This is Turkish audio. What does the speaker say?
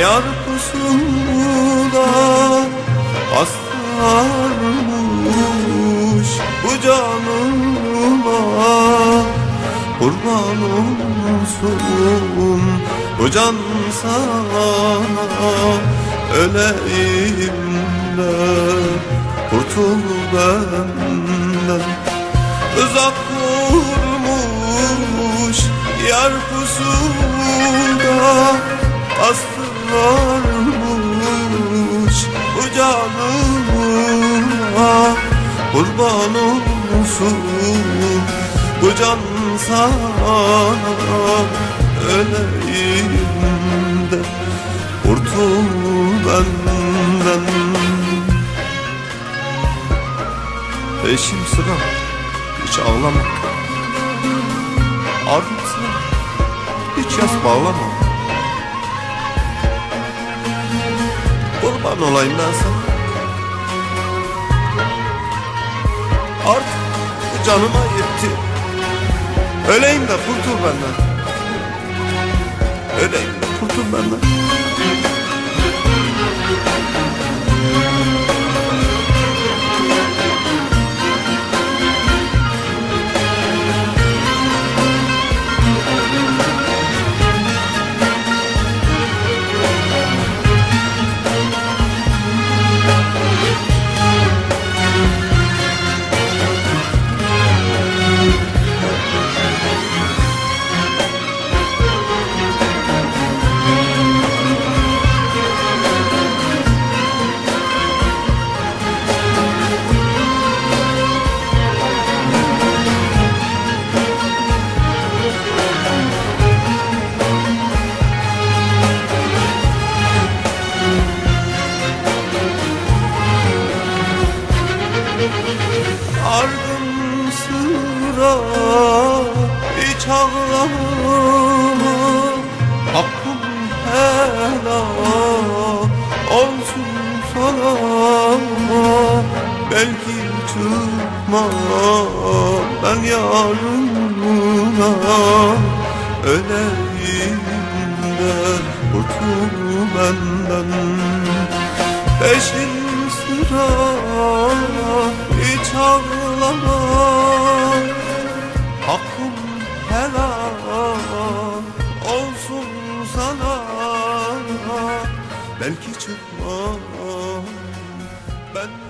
Yar pusula astarmış Bu canıma kurban olsun Bu can sana öleyim de Kurtul benden. Uzak vurmuş yar pusula Aslı Bastırarmış bu canıma Kurban olsun. Bu can sana Öleyim de kurtul benden. Eşim sıra hiç ağlama. Sıra hiç yas bağlama Kurban olayım ben sana. Artık bu canıma yetti. Öleyim de kurtul benden. Öleyim de kurtul benden Ardım sıra hiç ağlama. Hakkım helal olsun sana Belki çıkma ben yarına Öleyim sana. Belki çıkmam. Ben